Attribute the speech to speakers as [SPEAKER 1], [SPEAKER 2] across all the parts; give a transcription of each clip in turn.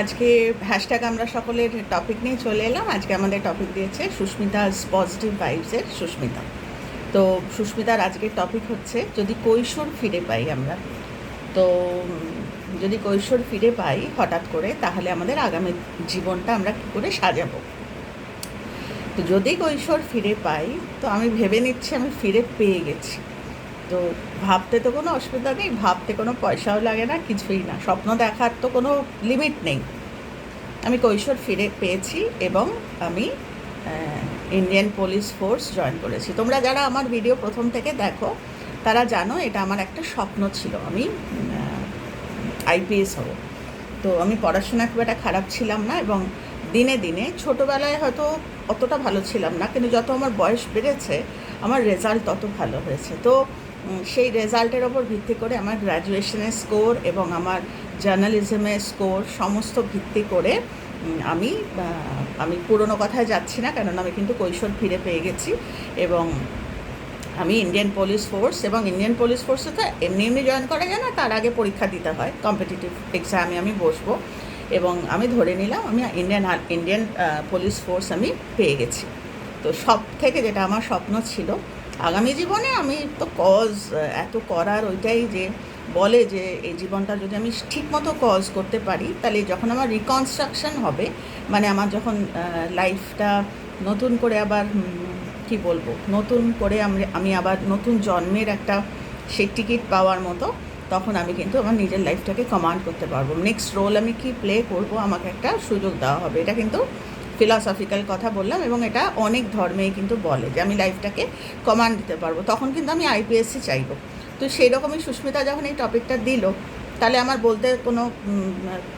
[SPEAKER 1] আজকে হ্যাশট্যাগ আমরা সকলের টপিক নিয়ে চলে এলাম। আজকে আমাদের টপিক দিয়েছে সুস্মিতার পজিটিভ ভাইবসের সুস্মিতা। তো সুস্মিতার আজকের টপিক হচ্ছে, যদি কৈশোর ফিরে পাই আমরা, তো যদি কৈশোর ফিরে পাই হঠাৎ করে, তাহলে আমাদের আগামী জীবনটা আমরা কী করে সাজাবো? তো যদি কৈশোর ফিরে পাই, তো আমি ভেবে নিচ্ছি আমি ফিরে পেয়ে গেছি। তো ভাবতে তো কোনো অসুবিধা নেই, ভাবতে কোনো পয়সাও লাগে না, কিছুই না। স্বপ্ন দেখার তো কোনো লিমিট নেই। আমি কৈশোর ফিরে পেয়েছি এবং আমি ইন্ডিয়ান পুলিশ ফোর্স জয়েন করেছি। তোমরা যারা আমার ভিডিও প্রথম থেকে দেখো, তারা জানো এটা আমার একটা স্বপ্ন ছিল। আমি আইপিএস হব। তো আমি পড়াশোনা খুব একটা খারাপ ছিলাম না এবং দিনে দিনে ছোটোবেলায় হয়তো অতটা ভালো ছিলাম না, কিন্তু যত আমার বয়স বেড়েছে, আমার রেজাল্ট তত ভালো হয়েছে। তো সেই রেজাল্টের ওপর ভিত্তি করে আমার গ্র্যাজুয়েশনের স্কোর এবং আমার জার্নালিজমের স্কোর সমস্ত ভিত্তি করে আমি আমি পুরনো কথায় যাচ্ছি না, কেননা আমি কিন্তু কৈশোর ফিরে পেয়ে গেছি এবং আমি ইন্ডিয়ান পুলিশ ফোর্স এবং ইন্ডিয়ান পুলিশ ফোর্সে তো এমনি এমনি জয়েন করা যায় না, তার আগে পরীক্ষা দিতে হয় কম্পিটিটিভ এক্সামে আমি বসবো এবং আমি ধরে নিলাম আমি ইন্ডিয়ান ইন্ডিয়ান পুলিশ ফোর্স আমি পেয়ে গেছি। তো সব থেকে যেটা আমার স্বপ্ন ছিল আগামী জীবনে আমি তো কজ এত করার ওইটাই যে বলে যে এই জীবনটা যদি আমি ঠিকমতো কজ করতে পারি, তাহলে যখন আমার রিকনস্ট্রাকশন হবে মানে আমার যখন লাইফটা নতুন করে আবার কি বলব, নতুন করে আমি আমি আবার নতুন জন্মের একটা সেই টিকিট পাওয়ার মতো, তখন আমি কিন্তু আমার নিজের লাইফটাকে কমান্ড করতে পারব। নেক্সট রোল আমি কি প্লে করব, আমাকে একটা সুযোগ দেওয়া হবে। এটা কিন্তু ফিলসফিক্যাল কথা বললাম এবং এটা অনেক ধর্মেই কিন্তু বলে যে আমি লাইফটাকে কমান্ড দিতে পারব। তখন কিন্তু আমি আইপিএসসি চাইব। তো সেই রকমই সুস্মিতা যখন এই টপিকটা দিল, তাহলে আমার বলতে কোনো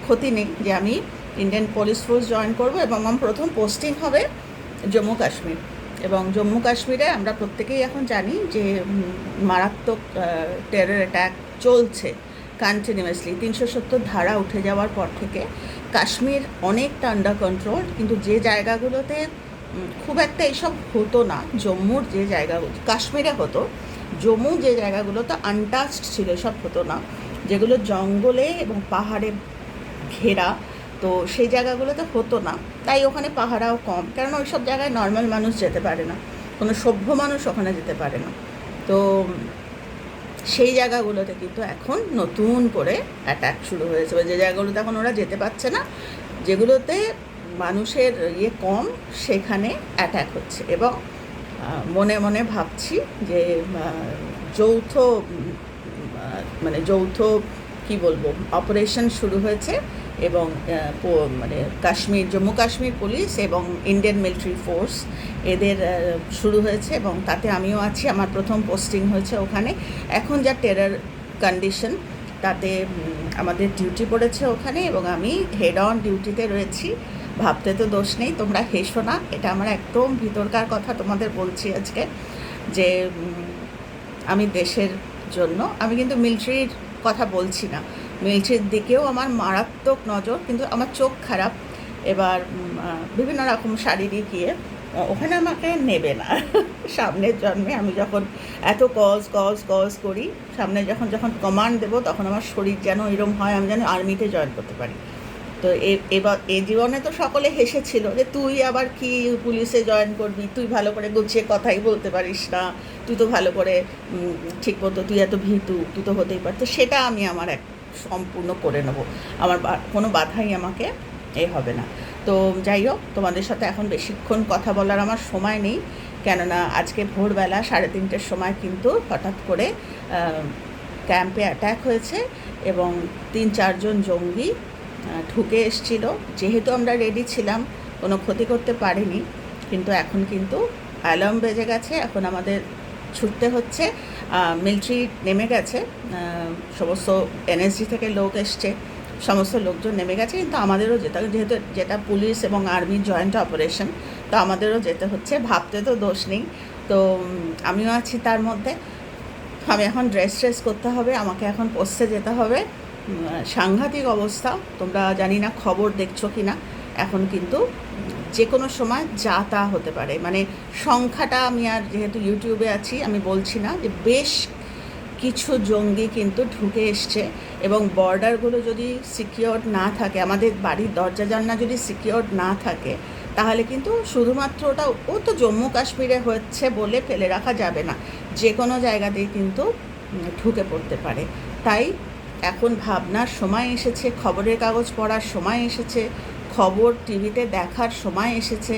[SPEAKER 1] ক্ষতি নেই যে আমি ইন্ডিয়ান পুলিশ ফোর্স জয়েন করব এবং আমার প্রথম পোস্টিং হবে জম্মু কাশ্মীর। এবং জম্মু কাশ্মীরে আমরা প্রত্যেকেই এখন জানি যে মারাত্মক টেরর অ্যাট্যাক চলছে কন্টিনিউয়াসলি তিনশো সত্তর ধারা উঠে যাওয়ার পর থেকে কাশ্মীর অনেকটা আন্ডার কন্ট্রোল কিন্তু যে জায়গাগুলোতে খুব একটা এসব হতো না, জম্মুর যে জায়গাগুলো, কাশ্মীরে হতো, জম্মু যে জায়গাগুলোতে আনটাচড ছিল, এসব হতো না। যেগুলো জঙ্গলে এবং পাহাড়ে ঘেরা, তো সেই জায়গাগুলোতে হতো না। তাই ওখানে পাহারাও কম কারণ ওইসব জায়গায় নর্মাল মানুষ যেতে পারে না। কোনো সভ্য মানুষ ওখানে যেতে পারে না। তো সেই জায়গাগুলোতে কিন্তু এখন নতুন করে অ্যাট্যাক শুরু হয়েছে। যে জায়গাগুলোতে এখন ওরা যেতে পারছে না, যেগুলোতে মানুষের ইয়ে কম, সেখানে অ্যাট্যাক হচ্ছে। এবং মনে মনে ভাবছি যে যৌথ মানে যৌথ, কি বলব অপারেশন শুরু হয়েছে। এবং মানে কাশ্মীর, জম্মু কাশ্মীর পুলিশ এবং ইন্ডিয়ান মিলিটারি ফোর্স এদের শুরু হয়েছে এবং তাতে আমিও আছি। আমার প্রথম পোস্টিং হয়েছে ওখানে। এখন যা টেরার কন্ডিশন তাতে আমাদের ডিউটি পড়েছে ওখানে এবং আমি হেড অন ডিউটিতে রয়েছি। ভাবতে তো দোষ নেই, তোমরা হেসো না। এটা আমার একদম ভিতরকার কথা তোমাদের বলছি আজকে যে আমি দেশের জন্য, আমি কিন্তু মিলিটারির কথা বলছি না। মিলিটারির দিকেও আমার মারাত্মক নজর, কিন্তু আমার চোখ খারাপ। এবার বিভিন্ন রকম শারীরিক ইয়ে ওখানে আমাকে নেবে না। সামনের জন্মে আমি যখন এত কজ কজ কজ করি, সামনে যখন যখন কমান্ড দেবো, তখন আমার শরীর যেন এরম হয়, আমি যেন আর্মিতে জয়েন করতে পারি। তো এবার, এ জীবনে তো সকলে হেসেছিল যে, তুই আবার কি পুলিশে জয়েন করবি? তুই ভালো করে গুছিয়ে কথাই বলতে পারিস না। তুই তো ভালো করে ঠিক মতো, তুই এত ভীতু, তুই তো হতেই পারতো সেটা আমি আমার এক সম্পূর্ণ করে নেব। আমার কোনো বাধাই আমাকে এ হবে না। তো যাই হোক, তোমাদের সাথে এখন বেশিক্ষণ কথা বলার আমার সময় নেই। কেননা আজকে ভোরবেলা সাড়ে তিনটের সময় কিন্তু হঠাৎ করে ক্যাম্পে অ্যাট্যাক হয়েছে এবং তিন চারজন জঙ্গি ঢুকে এসছিল। যেহেতু আমরা রেডি ছিলাম, কোনো ক্ষতি করতে পারিনি, কিন্তু এখন কিন্তু অ্যালার্ম বেজে গেছে। এখন আমাদের ছুটতে হচ্ছে। মিলিটারি নেমে গেছে। সমস্ত এনএসজি থেকে লোক এসছে। সমস্ত লোকজন নেমে গেছে। কিন্তু আমাদেরও যেতে হবে। যেহেতু যেটা পুলিশ এবং আর্মির জয়েন্ট অপারেশন, তো আমাদেরও যেতে হচ্ছে। ভাবতে তো দোষ নেই। তো আমিও আছি তার মধ্যে। আমি এখন ড্রেস ট্রেস করতে হবে। আমাকে এখন পোস্টে যেতে হবে। সাংঘাতিক অবস্থা। তোমরা জানি না খবর দেখছ কি না এখন কিন্তু যে কোনো সময় যা তা হতে পারে। মানে সংখ্যাটা আমি আর যেহেতু ইউটিউবে আছি, আমি বলছি না যে বেশ কিছু জঙ্গি কিন্তু ঢুকে এসছে এবং বর্ডারগুলো যদি সিকিওর না থাকে, আমাদের বাড়ির দরজা জানলা যদি সিকিওর না থাকে, তাহলে কিন্তু শুধুমাত্র ওটা, ও তো জম্মু কাশ্মীরে হচ্ছে বলে ফেলে রাখা যাবে না। যে কোনো জায়গাতেই কিন্তু ঢুকে পড়তে পারে। তাই এখন ভাবনার সময় এসেছে, খবরের কাগজ পড়ার সময় এসেছে খবর টিভিতে দেখার সময় এসেছে।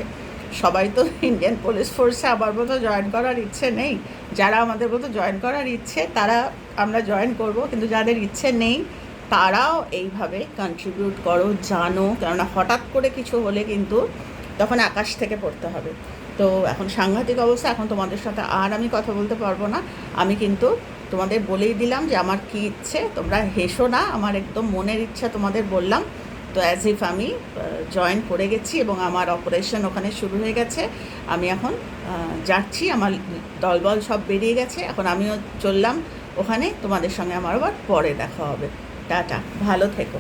[SPEAKER 1] সবাই তো ইন্ডিয়ান পুলিশ ফোর্সে আমার মতো জয়েন করার ইচ্ছে নেই। যারা আমাদের মতো জয়েন করার ইচ্ছে, তারা আমরা জয়েন করব। কিন্তু যাদের ইচ্ছে নেই, তারাও এইভাবে কন্ট্রিবিউট করো, জানো। কেননা হঠাৎ করে কিছু হলে কিন্তু তখন আকাশ থেকে পড়তে হবে। তো এখন সাংঘাতিক অবস্থা, এখন তোমাদের সাথে আর আমি কথা বলতে পারব না। আমি কিন্তু তোমাদের বলেই দিলাম যে আমার কী ইচ্ছে, তোমরা হেসো না। আমার একদম মনের ইচ্ছা তোমাদের বললাম। তো অ্যাজ ইফ আমি জয়েন করে গেছি এবং আমার অপারেশন ওখানে শুরু হয়ে গেছে। আমি এখন যাচ্ছি, আমার দলবল সব বেরিয়ে গেছে। এখন আমিও চললাম ওখানে। তোমাদের সঙ্গে আমার আবার পরে দেখা হবে। টাটা। ভালো থেকো।